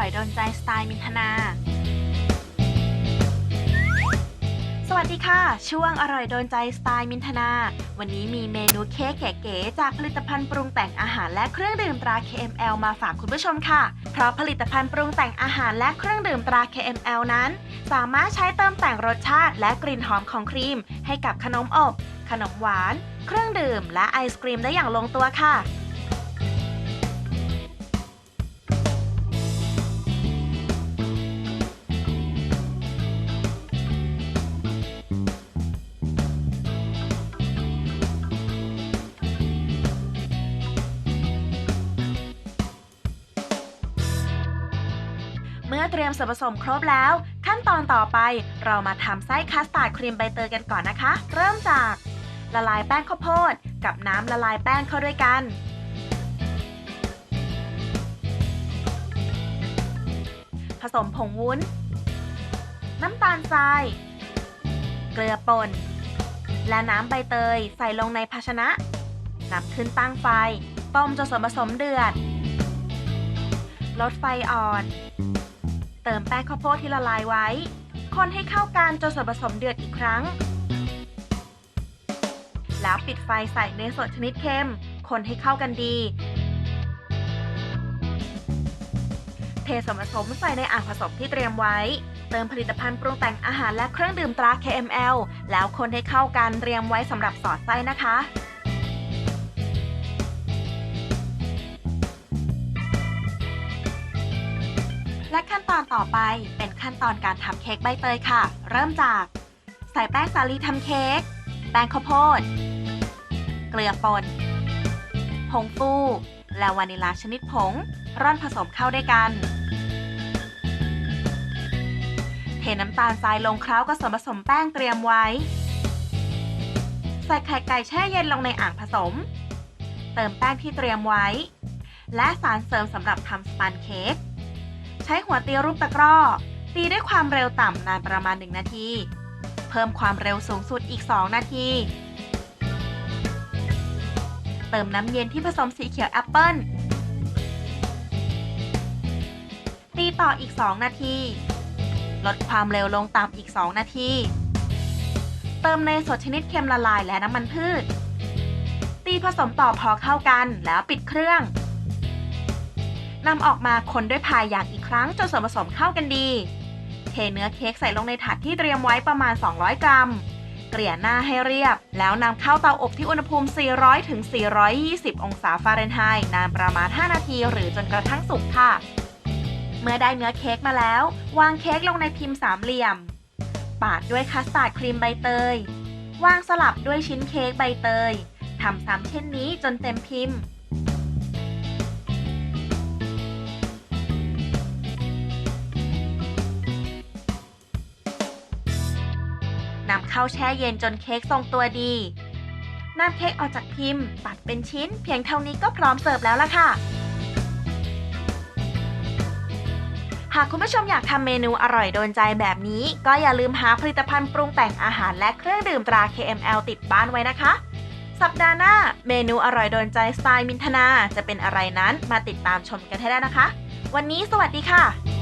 ร่อยโดนใจสไตล์มินทนา สวัสดีค่ะ ช่วงอร่อยโดนใจสไตล์มินทนา วันนี้มีเมนูเค้กเก๋ๆจากผลิตภัณฑ์ปรุงแต่งอาหารและเครื่องดื่มตรา KML มาฝากคุณผู้ชมค่ะ เพราะผลิตภัณฑ์ปรุงแต่งอาหารและเครื่องดื่มตรา KML นั้น สามารถใช้เติมแต่งรสชาติและกลิ่นหอมของครีม ให้กับขนมอบ ขนมหวาน เครื่องดื่ม และไอศกรีมได้อย่างลงตัวค่ะ เมื่อเตรียมส่วนผสมครบแล้ว ขั้นตอนต่อไปเรามาทำไส้คัสตาร์ดครีมใบเตยกันก่อนนะคะ เริ่มจาก ละลายแป้งข้าวโพด กับน้ำละลายแป้งเข้าด้วยกัน ผสมผงวุ้น น้ำตาลทราย เกลือป่น และน้ำใบเตยใส่ลงในภาชนะนำขึ้นตั้งไฟ ต้มจนส่วนผสมเดือด ลดไฟอ่อน ติมแป้งข้าวโพดที่ละลายไว้ คนให้เข้ากันจนส่วนผสมเดือดอีกครั้ง แล้วปิดไฟใส่เนยสดชนิดเค็ม คนให้เข้ากันดี เทส่วนผสมใส่ในอ่างผสมที่เตรียมไว้ เติมผลิตภัณฑ์ปรุงแต่งอาหารและเครื่องดื่มตรา KML แล้วคนให้เข้ากันเตรียมไว้สำหรับสอดไส้นะคะ และขั้นตอนต่อไปเป็นขั้นตอนการทำเค้กใบเตยค่ะ เริ่มจาก ใส่แป้งสาลีทำเค้ก แป้งข้าวโพด เกลือป่น ผงฟู และวานิลาชนิดผง ร่อนผสมเข้าด้วยกัน เทน้ำตาลทรายลงเคล้ากับส่วนผสมแป้งเตรียมไว้ ใส่ไข่ไก่แช่เย็นลงในอ่างผสม เติมแป้งที่เตรียมไว้ และสารเสริมสำหรับทำสปันเค้ก ช้หัวตีรูปตะกร้อ ตีด้วยความเร็วต่ำนานประมาณ 1 นาที เพิ่มความเร็วสูงสุดอีก 2 นาที เติมน้ำเย็นที่ผสมสีเขียวแอปเปิ้ล ตีต่ออีก 2 นาที ลดความเร็วลงต่ำอีก 2 นาที เติมเนยสดชนิดเค็มละลายและน้ำมันพืช ตีผสมต่อพอเข้ากันแล้วปิดเครื่อง นำออกมาคนด้วยพายอย่างอีกครั้งจนส่วนผสมเข้ากันดี เทเนื้อเค้กใส่ลงในถาดที่เตรียมไว้ประมาณ 200 กรัม เกลี่ยหน้าให้เรียบ แล้วนำเข้าเตาอบที่อุณหภูมิ 400 ถึง 420 องศาฟาเรนไฮต์นานประมาณ 5 นาที หรือจนกระทั่งสุกค่ะ เมื่อได้เนื้อเค้กมาแล้ว วางเค้กลงในพิมพ์สามเหลี่ยม ปาดด้วยคัสตาร์ดครีมใบเตย วางสลับด้วยชิ้นเค้กใบเตยทำซ้ำเช่นนี้จนเต็มพิมพ์ นำเข้าแช่เย็นจนเค้กทรงตัวดีนำเค้กออกจากพิมพ์ ตัดเป็นชิ้น เพียงเท่านี้ก็พร้อมเสิร์ฟแล้วล่ะค่ะ หากคุณผู้ชมอยากทำเมนูอร่อยโดนใจแบบนี้ ก็อย่าลืมหาผลิตภัณฑ์ปรุงแต่งอาหารและเครื่องดื่มตรา KML ติดบ้านไว้นะคะ สัปดาห์หน้า เมนูอร่อยโดนใจสไตล์มินทนาจะเป็นอะไรนั้นมาติดตามชมกันให้ได้นะคะ วันนี้สวัสดีค่ะ